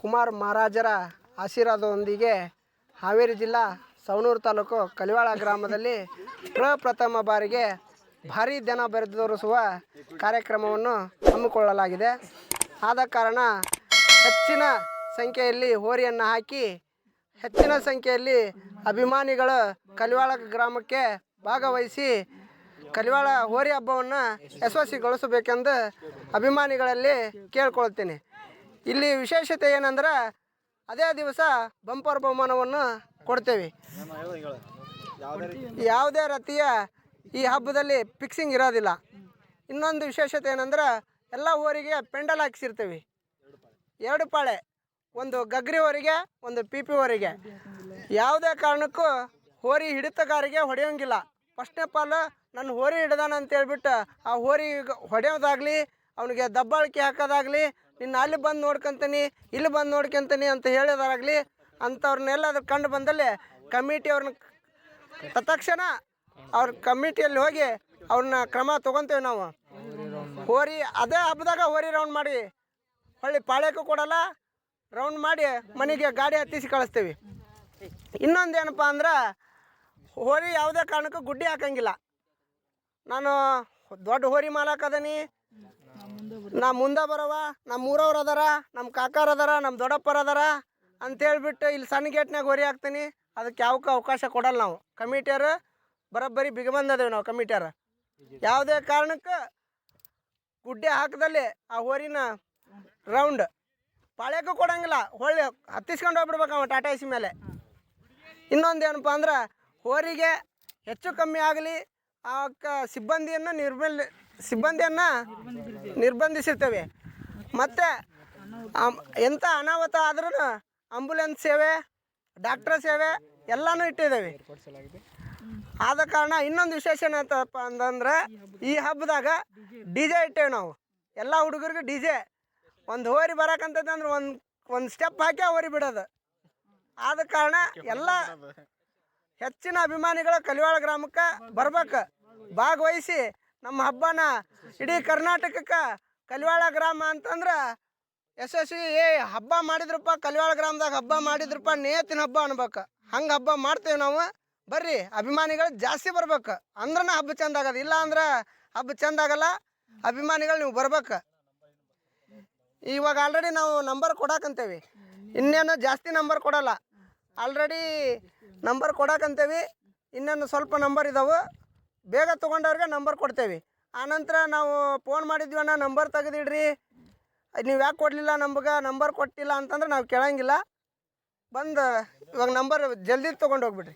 ಕುಮಾರ್ ಮಹಾರಾಜರ ಆಶೀರ್ವಾದದೊಂದಿಗೆ ಹಾವೇರಿ ಜಿಲ್ಲಾ ಸವಣೂರು ತಾಲೂಕು ಕಲಿವಾಳ ಗ್ರಾಮದಲ್ಲಿ ಪ್ರಪ್ರಥಮ ಬಾರಿಗೆ ಭಾರಿ ದನ ಬರೆದು ತೋರಿಸುವ ಕಾರ್ಯಕ್ರಮವನ್ನು ಹಮ್ಮಿಕೊಳ್ಳಲಾಗಿದೆ. ಆದ ಕಾರಣ ಹೆಚ್ಚಿನ ಸಂಖ್ಯೆಯಲ್ಲಿ ಹೋರಿಯನ್ನು ಹಾಕಿ ಹೆಚ್ಚಿನ ಸಂಖ್ಯೆಯಲ್ಲಿ ಅಭಿಮಾನಿಗಳು ಕಲಿವಾಳ ಗ್ರಾಮಕ್ಕೆ ಭಾಗವಹಿಸಿ ಕಲಿವಾಳ ಹೋರಿ ಹಬ್ಬವನ್ನು ಯಶಸ್ವಿಗೊಳಿಸಬೇಕೆಂದು ಅಭಿಮಾನಿಗಳಲ್ಲಿ ಕೇಳ್ಕೊಳ್ತೀನಿ. ಇಲ್ಲಿ ವಿಶೇಷತೆ ಏನಂದ್ರೆ ಅದೇ ದಿವಸ ಬಂಪರ್ ಬಹುಮಾನವನ್ನು ಕೊಡ್ತೇವೆ. ಯಾವುದೇ ರೀತಿಯ ಈ ಹಬ್ಬದಲ್ಲಿ ಫಿಕ್ಸಿಂಗ್ ಇರೋದಿಲ್ಲ. ಇನ್ನೊಂದು ವಿಶೇಷತೆ ಏನಂದ್ರೆ ಎಲ್ಲ ಊರಿಗೆ ಪೆಂಡಲ್ ಹಾಕ್ಸಿರ್ತೀವಿ. ಎರಡು ಪಾಳೆ, ಒಂದು ಗಗ್ರಿ ಹೋರಿಗೆ ಒಂದು ಪಿ ಪಿ ಹೋರಿಗೆ ಯಾವುದೇ ಕಾರಣಕ್ಕೂ ಹೋರಿ ಹಿಡಿತಗಾರಿಗೆ ಹೊಡೆಯೋಂಗಿಲ್ಲ. ಫಸ್ಟ್ನೇ ಪಾಲು ನನ್ನ ಹೋರಿ ಹಿಡ್ದಾನ ಅಂತ ಹೇಳ್ಬಿಟ್ಟು ಆ ಹೋರಿ ಹೊಡೆಯೋದಾಗಲಿ, ಅವನಿಗೆ ದಬ್ಬಾಳಿಕೆ ಹಾಕೋದಾಗಲಿ ನಿನ್ನ ಅಲ್ಲಿ ಬಂದು ನೋಡ್ಕೊಂತೀನಿ, ಇಲ್ಲಿ ಬಂದು ನೋಡ್ಕೊಂತೀನಿ ಅಂತ ಹೇಳೋದಾಗಲಿ ಅಂಥವ್ರನ್ನೆಲ್ಲ ಕಂಡು ಬಂದಲ್ಲಿ ಕಮಿಟಿಯವ್ರನ್ನ ತಕ್ಷಣ ಅವ್ರ ಕಮಿಟಿಯಲ್ಲಿ ಹೋಗಿ ಅವ್ರನ್ನ ಕ್ರಮ ತೊಗೊತೇವೆ ನಾವು. ಹೋರಿ, ಅದೇ ಹಬ್ಬದಾಗ ಹೋರಿ ರೌಂಡ್ ಮಾಡಿ. ಹೊಳ್ಳಿ ಪಾಳ್ಯಕ್ಕೂ ಕೊಡಲ್ಲ ರೌಂಡ್ ಮಾಡಿ ಮನೆಗೆ ಗಾಡಿ ಹತ್ತಿಸಿ ಕಳಿಸ್ತೀವಿ. ಇನ್ನೊಂದು ಏನಪ್ಪ ಅಂದ್ರೆ ಹೋರಿ ಯಾವುದೇ ಕಾರಣಕ್ಕೂ ಗುಡ್ಡಿ ಹಾಕಂಗಿಲ್ಲ. ನಾನು ದೊಡ್ಡ ಹೋರಿ ಮಾಲಾಕದೀನಿ ನಾ ಮುಂದೆ ಬರವ ನಮ್ಮ ಊರವ್ರು ಅದಾರ ನಮ್ಮ ಕಾಕಾರ ಅದಾರ ನಮ್ಮ ದೊಡ್ಡಪ್ಪರ ಅದಾರ ಅಂತೇಳ್ಬಿಟ್ಟು ಇಲ್ಲಿ ಸಣ್ಣ ಗೇಟ್ನಾಗ ಹೊರಿ ಹಾಕ್ತೀನಿ. ಅದಕ್ಕೆ ಯಾವಕ್ಕೂ ಅವಕಾಶ ಕೊಡಲ್ಲ ನಾವು. ಕಮಿಟಿಯರು ಬರೋಬ್ಬರಿ ಬಿಗಬಂದದೇವೆ ನಾವು ಕಮಿಟಿಯರು. ಯಾವುದೇ ಕಾರಣಕ್ಕೆ ಗುಡ್ಡೆ ಹಾಕದಲ್ಲಿ ಆ ಹೋರಿನ ರೌಂಡ್. ಪಾಳ್ಯಕ್ಕೂ ಕೊಡಂಗಿಲ್ಲ, ಹೊಳ್ಳಿ ಹತ್ತಿಸ್ಕೊಂಡು ಹೋಗ್ಬಿಡ್ಬೇಕು ಅವ ಟಾಟಾ ಎಸಿ ಮೇಲೆ. ಇನ್ನೊಂದು ಏನಪ್ಪ ಅಂದ್ರೆ ಹೋರಿಗೆ ಹೆಚ್ಚು ಕಮ್ಮಿ ಆಗಲಿ, ಆ ಸಿಬ್ಬಂದಿಯನ್ನು ನಿರ್ಬಲ್ ಸಿಬ್ಬಂದಿಯನ್ನು ನಿರ್ಬಂಧಿಸಿರ್ತೇವೆ. ಮತ್ತು ಎಂಥ ಅನಾಹುತ ಆದ್ರೂ ಆಂಬುಲೆನ್ಸ್ ಸೇವೆ ಡಾಕ್ಟ್ರ್ ಸೇವೆ ಎಲ್ಲನೂ ಇಟ್ಟಿದ್ದೇವೆ ಆದ ಕಾರಣ ಇನ್ನೊಂದು ವಿಶೇಷ ಏನಂತಪ್ಪ ಅಂತಂದ್ರೆ ಈ ಹಬ್ಬದಾಗ ಡಿ ಜೆ ಇಟ್ಟೇವೆ ನಾವು. ಎಲ್ಲ ಹುಡುಗರಿಗೆ ಡಿ ಜೆ ಒಂದು ಹೋರಿ ಬರಕಂತಂದ್ರೆ ಒಂದು ಒಂದು ಸ್ಟೆಪ್ ಹಾಕಿ ಹೋರಿ ಬಿಡೋದು. ಆದ ಕಾರಣ ಎಲ್ಲ ಹೆಚ್ಚಿನ ಅಭಿಮಾನಿಗಳು ಕಲಿವಾಳ ಗ್ರಾಮಕ್ಕೆ ಬರ್ಬೇಕು ಭಾಗವಹಿಸಿ ನಮ್ಮ ಹಬ್ಬನ ಇಡೀ ಕರ್ನಾಟಕಕ್ಕೆ ಕಲಿವಾಳ ಗ್ರಾಮ ಅಂತಂದ್ರೆ ಯಶಸ್ವಿ, ಏ ಹಬ್ಬ ಮಾಡಿದ್ರಪ್ಪ ಕಲಿವಾಳ ಗ್ರಾಮದಾಗ ಹಬ್ಬ ಮಾಡಿದ್ರಪ್ಪ, ನೇತಿನ ಹಬ್ಬ ಅನ್ಬೇಕು. ಹಂಗೆ ಹಬ್ಬ ಮಾಡ್ತೇವೆ ನಾವು. ಬರ್ರಿ, ಅಭಿಮಾನಿಗಳು ಜಾಸ್ತಿ ಬರ್ಬೇಕು. ಅಂದ್ರನ ಹಬ್ಬ ಚಂದ ಆಗದ. ಇಲ್ಲ ಅಂದ್ರೆ ಹಬ್ಬ ಚಂದ ಆಗಲ್ಲ. ಅಭಿಮಾನಿಗಳು ನೀವು ಬರ್ಬೇಕು. ಇವಾಗ ಆಲ್ರೆಡಿ ನಾವು ನಂಬರ್ ಕೊಡಾಕಂತೇವಿ ಇನ್ನೇನು ಜಾಸ್ತಿ ನಂಬರ್ ಕೊಡಲ್ಲ. ಆಲ್ರೆಡಿ ನಂಬರ್ ಕೊಡಾಕಂತೇವಿ ಇನ್ನೇನು ಸ್ವಲ್ಪ ನಂಬರ್ ಇದಾವೆ. ಬೇಗ ತೊಗೊಂಡವ್ರಿಗೆ ನಂಬರ್ ಕೊಡ್ತೇವೆ. ಆನಂತರ ನಾವು ಫೋನ್ ಮಾಡಿದ್ವಿ ಅಣ್ಣ, ನಂಬರ್ ತೆಗೆದಿಡ್ರಿ. ನೀವು ಯಾಕೆ ಕೊಡಲಿಲ್ಲ ನಮ್ಗೆ? ನಂಬರ್ ಕೊಟ್ಟಿಲ್ಲ ಅಂತಂದ್ರೆ ನಾವು ಕೇಳಂಗಿಲ್ಲ. ಬಂದು, ಇವಾಗ ನಂಬರ್ ಜಲ್ದಿ ತೊಗೊಂಡು ಹೋಗ್ಬಿಡ್ರಿ.